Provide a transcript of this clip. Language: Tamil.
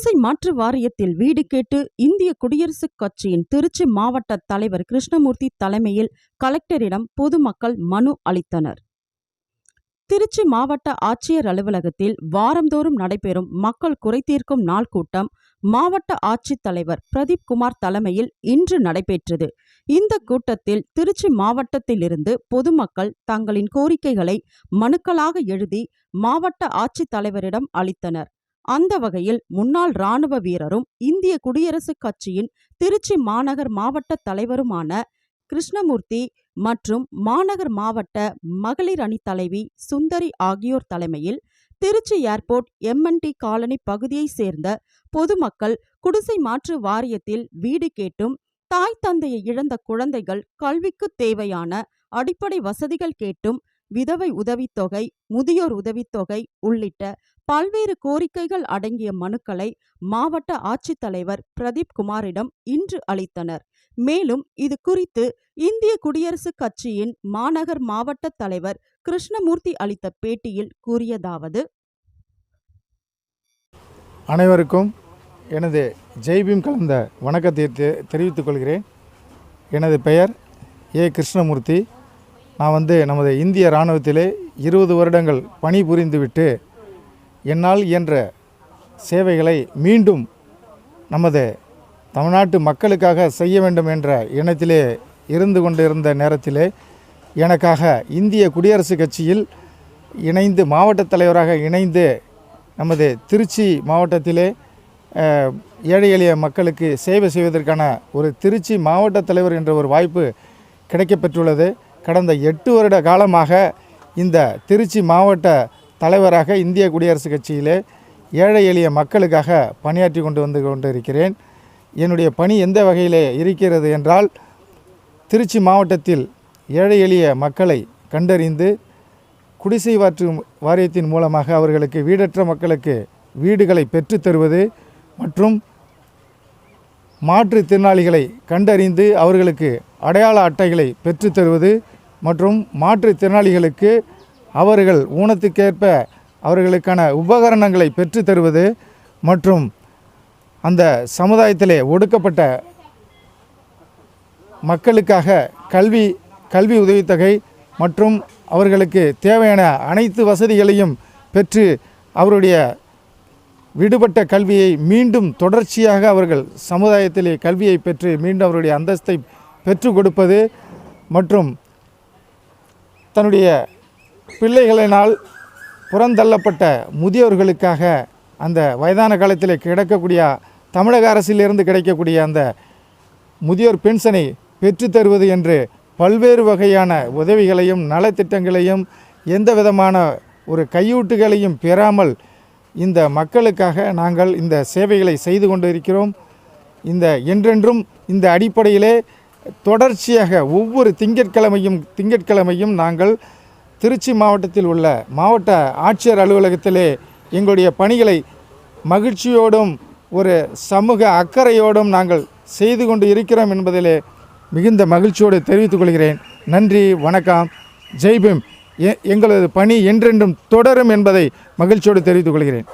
குடிசை மாற்று வாரியத்தில் வீடு கேட்டு இந்திய குடியரசுக் கட்சியின் திருச்சி மாவட்ட தலைவர் கிருஷ்ணமூர்த்தி தலைமையில் கலெக்டரிடம் பொதுமக்கள் மனு அளித்தனர். திருச்சி மாவட்ட ஆட்சியர் அலுவலகத்தில் வாரந்தோறும் நடைபெறும் மக்கள் குறைதீர்க்கும் நாள் கூட்டம் மாவட்ட ஆட்சித்தலைவர் பிரதீப் குமார் தலைமையில் இன்று நடைபெற்றது. இந்த கூட்டத்தில் திருச்சி மாவட்டத்திலிருந்து பொதுமக்கள் தங்களின் கோரிக்கைகளை மனுக்களாக எழுதி மாவட்ட ஆட்சித்தலைவரிடம் அளித்தனர். அந்த வகையில் முன்னாள் ராணுவ வீரரும் இந்திய குடியரசுக் கட்சியின் திருச்சி மாநகர் மாவட்ட தலைவருமான கிருஷ்ணமூர்த்தி மற்றும் மாநகர் மாவட்ட மகளிர் அணி தலைவி சுந்தரி ஆகியோர் தலைமையில் திருச்சி ஏர்போர்ட் எம்என்டி காலனி பகுதியைச் சேர்ந்த பொதுமக்கள் குடிசை மாற்று வாரியத்தில் வீடு கேட்டும் தாய் தந்தையை இழந்த குழந்தைகள் கல்விக்கு தேவையான அடிப்படை வசதிகள் கேட்டும் விதவை உதவித்தொகை முதியோர் உதவித்தொகை உள்ளிட்ட பல்வேறு கோரிக்கைகள் அடங்கிய மனுக்களை மாவட்ட ஆட்சித்தலைவர் பிரதீப் குமாரிடம் இன்று அளித்தனர். மேலும் இது குறித்து இந்திய குடியரசுக் கட்சியின் மாநகர் மாவட்ட தலைவர் கிருஷ்ணமூர்த்தி அளித்த பேட்டியில் கூறியதாவது அனைவருக்கும் எனது ஜெய்பீம் கலந்த வணக்கத்தை தெரிவித்துக் கொள்கிறேன். எனது பெயர் ஏ. கிருஷ்ணமூர்த்தி. நான் வந்து நமது இந்திய இராணுவத்திலே இருபது வருடங்கள் பணிபுரிந்துவிட்டு என்னால் இயன்ற சேவைகளை மீண்டும் நமது தமிழ்நாட்டு மக்களுக்காக செய்ய வேண்டும் என்ற எண்ணத்திலே இருந்து கொண்டிருந்த நேரத்திலே எனக்காக இந்திய குடியரசுக் கட்சியில் இணைந்து மாவட்ட தலைவராக இணைந்து நமது திருச்சி மாவட்டத்திலே ஏழை எளிய மக்களுக்கு சேவை செய்வதற்கான ஒரு திருச்சி மாவட்ட தலைவர் என்ற ஒரு வாய்ப்பு கிடைக்கப்பெற்றுள்ளது. கடந்த எட்டு வருட காலமாக இந்த திருச்சி மாவட்ட தலைவராக இந்திய குடியரசுக் கட்சியிலே ஏழை எளிய மக்களுக்காக பணியாற்றி கொண்டு வந்து கொண்டிருக்கிறேன். என்னுடைய பணி எந்த வகையிலே இருக்கிறது என்றால் திருச்சி மாவட்டத்தில் ஏழை எளிய மக்களை கண்டறிந்து குடிசை வாற்று வாரியத்தின் மூலமாக அவர்களுக்கு வீடற்ற மக்களுக்கு வீடுகளை பெற்றுத் தருவது மற்றும் மாற்றுத்திறனாளிகளை கண்டறிந்து அவர்களுக்கு அடையாள அட்டைகளை பெற்றுத் தருவது மற்றும் மாற்றுத்திறனாளிகளுக்கு அவர்கள் ஊனத்துக்கேற்ப அவர்களுக்கான உபகரணங்களை பெற்று தருவது மற்றும் அந்த சமுதாயத்திலே ஒடுக்கப்பட்ட மக்களுக்காக கல்வி கல்வி உதவித்தொகை மற்றும் அவர்களுக்கு தேவையான அனைத்து வசதிகளையும் பெற்று அவருடைய விடுபட்ட கல்வியை மீண்டும் தொடர்ச்சியாக அவர்கள் சமுதாயத்திலே கல்வியை பெற்று மீண்டும் அவருடைய அந்தஸ்தை பெற்று கொடுப்பது மற்றும் தன்னுடைய பிள்ளைகளினால் புறந்தள்ளப்பட்ட முதியோர்களுக்காக அந்த வயதான காலத்தில் கிடைக்கக்கூடிய தமிழக அரசிலிருந்து கிடைக்கக்கூடிய அந்த முதியோர் பென்ஷனை பெற்றுத்தருவது என்று பல்வேறு வகையான உதவிகளையும் நலத்திட்டங்களையும் எந்த விதமான ஒரு கையூட்டுகளையும் பெறாமல் இந்த மக்களுக்காக நாங்கள் இந்த சேவைகளை செய்து கொண்டு இருக்கிறோம் இந்த என்றென்றும் இந்த அடிப்படையிலே தொடர்ச்சியாக ஒவ்வொரு திங்கட்கிழமையும் திங்கட்கிழமையும் நாங்கள் திருச்சி மாவட்டத்தில் உள்ள மாவட்ட ஆட்சியர் அலுவலகத்திலே எங்களுடைய பணிகளை மகிழ்ச்சியோடும் ஒரு சமூக அக்கறையோடும் நாங்கள் செய்து கொண்டு இருக்கிறோம் என்பதிலே மிகுந்த மகிழ்ச்சியோடு தெரிவித்துக் கொள்கிறேன். நன்றி வணக்கம். ஜெய்பீம் எ- எங்களது பணி என்றென்றும் தொடரும் என்பதை மகிழ்ச்சியோடு தெரிவித்துக் கொள்கிறேன்.